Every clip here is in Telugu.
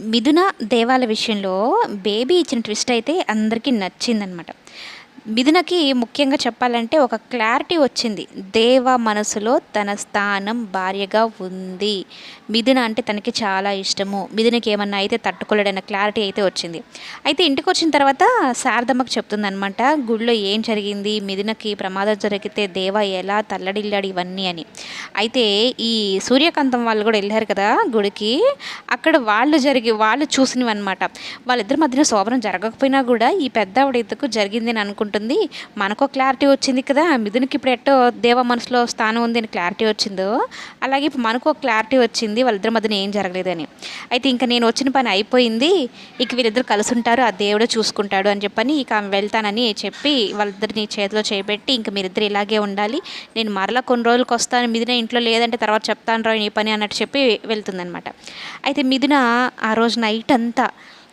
మిథున దేవాల విషయంలో బేబీ ఇచ్చిన ట్విస్ట్ అయితే అందరికీ నచ్చిందనమాట మిథునకి ముఖ్యంగా చెప్పాలంటే ఒక క్లారిటీ వచ్చింది. దేవ మనసులో తన స్థానం భార్యగా ఉంది. మిథున అంటే తనకి చాలా ఇష్టము. మిథునకి ఏమన్నా అయితే తట్టుకోలేడన్న క్లారిటీ అయితే వచ్చింది. అయితే ఇంటికి వచ్చిన తర్వాత శారదమ్మకు చెప్తుందనమాట గుడిలో ఏం జరిగింది? మిథునకి ప్రమాదం జరిగితే దేవ ఎలా తల్లడిల్లాడు ఇవన్నీ అని. అయితే ఈ సూర్యకాంతం వాళ్ళు కూడా వెళ్ళారు కదా గుడికి అక్కడ వాళ్ళు జరిగి వాళ్ళు చూసినవి అనమాట వాళ్ళిద్దరి మధ్యన శోభనం జరగకపోయినా కూడా ఈ పెద్ద ఆవిడ ఇద్దరికి జరిగింది అని ఉంటుంది. మనకు క్లారిటీ వచ్చింది కదా మిథునకి ఇప్పుడు ఎట్టో దేవ మనసులో స్థానం ఉంది అని క్లారిటీ వచ్చిందో అలాగే ఇప్పుడు మనకు క్లారిటీ వచ్చింది వాళ్ళిద్దరి మధ్యన ఏం జరగలేదని. అయితే ఇంకా నేను వచ్చిన పని అయిపోయింది ఇక వీళ్ళిద్దరు కలిసి ఉంటారు ఆ దేవుడే చూసుకుంటాడు అని చెప్పని ఇక ఆమె వెళ్తానని చెప్పి వాళ్ళిద్దరిని చేతిలో చేపెట్టి ఇంక మీరిద్దరు ఇలాగే ఉండాలి. నేను మరలా కొన్ని రోజులకు వస్తాను మిథున ఇంట్లో లేదంటే తర్వాత చెప్తాను రా నీ పని అన్నట్టు చెప్పి వెళ్తుందనమాట అయితే మిథున ఆ రోజు నైట్ అంతా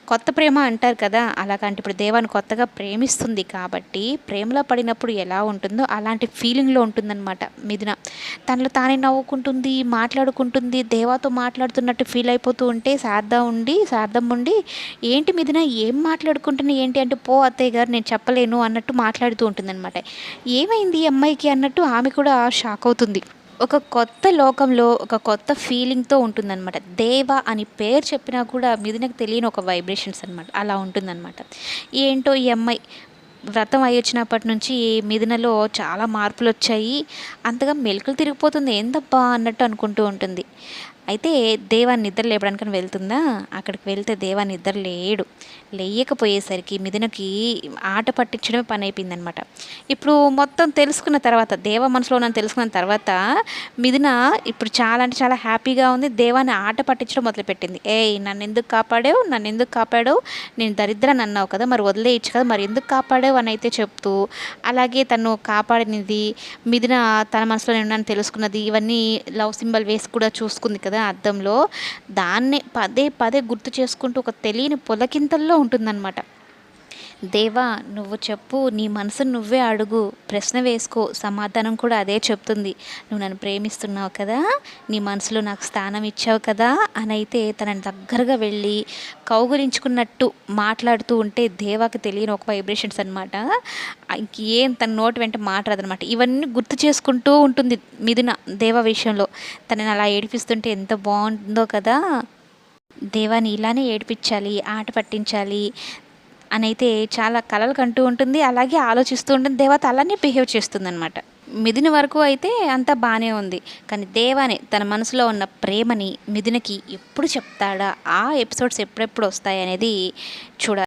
కొత్త ప్రేమ అంటారు కదా అలాగంటే ఇప్పుడు దేవాన్ని కొత్తగా ప్రేమిస్తుంది కాబట్టి ప్రేమలో పడినప్పుడు ఎలా ఉంటుందో అలాంటి ఫీలింగ్లో ఉంటుందన్నమాట మిథున. తనలో తానే నవ్వుకుంటుంది మాట్లాడుకుంటుంది దేవాతో మాట్లాడుతున్నట్టు ఫీల్ అయిపోతూ ఉంటే శారద ఉండి శారదం ఉండి ఏంటి మిథున ఏం మాట్లాడుకుంటున్నా ఏంటి? అంటే పో అత్తయ్య గారు నేను చెప్పలేను అన్నట్టు మాట్లాడుతూ ఉంటుందన్నమాట. ఏమైంది అమ్మాయికి అన్నట్టు ఆమె కూడా షాక్ అవుతుంది. ఒక కొత్త లోకంలో ఒక కొత్త ఫీలింగ్తో ఉంటుందన్నమాట. దేవ అని పేరు చెప్పినా కూడా మిథునకు తెలియని ఒక వైబ్రేషన్స్ అనమాట అలా ఉంటుందన్నమాట. ఏంటో ఈ అమ్మాయి వ్రతం అయి వచ్చినప్పటి నుంచి మిథునలో చాలా మార్పులు వచ్చాయి అంతగా మెలకులు తిరిగిపోతుంది. ఏందబ్బా? అన్నట్టు అనుకుంటూ ఉంటుంది. అయితే దేవాన్ని నిద్ర లేపడానికని వెళ్తుందా? అక్కడికి వెళ్తే దేవా నిద్ర లేడు. లేయకపోయేసరికి మిథునకి ఆట పట్టించడమే పని అయిపోయిందనమాట ఇప్పుడు మొత్తం తెలుసుకున్న తర్వాత దేవ మనసులో నన్ను తెలుసుకున్న తర్వాత మిథున ఇప్పుడు చాలా అంటే చాలా హ్యాపీగా ఉంది. దేవాన్ని ఆట పట్టించడం మొదలుపెట్టింది. ఏయ్ నన్ను ఎందుకు కాపాడావు? నన్ను ఎందుకు కాపాడావు? నేను దరిద్రాన్ని అన్నావు కదా మరి వదిలేయచ్చు కదా మరి ఎందుకు కాపాడావు అని అయితే చెప్తూ అలాగే తను కాపాడినది. మిథున తన మనసులో నేను తెలుసుకున్నది. ఇవన్నీ లవ్ సింబల్ వేసి కూడా చూసుకుంది కదా అద్దంలో దాన్నే పదే పదే గుర్తు చేసుకుంటూ ఒక తెలియని పొలకింతల్లో ఉంటుందన్నమాట. దేవా నువ్వు చెప్పు నీ మనసును నువ్వే అడుగు ప్రశ్న వేసుకో సమాధానం కూడా అదే చెప్తుంది. నువ్వు నన్ను ప్రేమిస్తున్నావు కదా నీ మనసులో నాకు స్థానం ఇచ్చావు కదా అని అయితే తనని దగ్గరగా వెళ్ళి కౌగులించుకున్నట్టు మాట్లాడుతూ ఉంటే దేవాకి తెలియని ఒక వైబ్రేషన్స్ అనమాట ఏం తన నోటి వెంట మాట్లాడదనమాట ఇవన్నీ గుర్తు చేసుకుంటూ ఉంటుంది మిథున దేవ విషయంలో. తనని అలా ఏడిపిస్తుంటే ఎంత బాగుంటుందో కదా. దేవాని ఇలానే ఏడిపించాలి ఆట పట్టించాలి అని అయితే చాలా కలలు కంటూ ఉంటుంది అలాగే ఆలోచిస్తూ ఉంటుంది. దేవత అలానే బిహేవ్ చేస్తుంది అనమాట మిథుని వరకు అయితే అంతా బాగానే ఉంది. కానీ దేవాని తన మనసులో ఉన్న ప్రేమని మిథునకి ఎప్పుడు చెప్తాడా? ఆ ఎపిసోడ్స్ ఎప్పుడెప్పుడు వస్తాయి అనేది చూడాలి.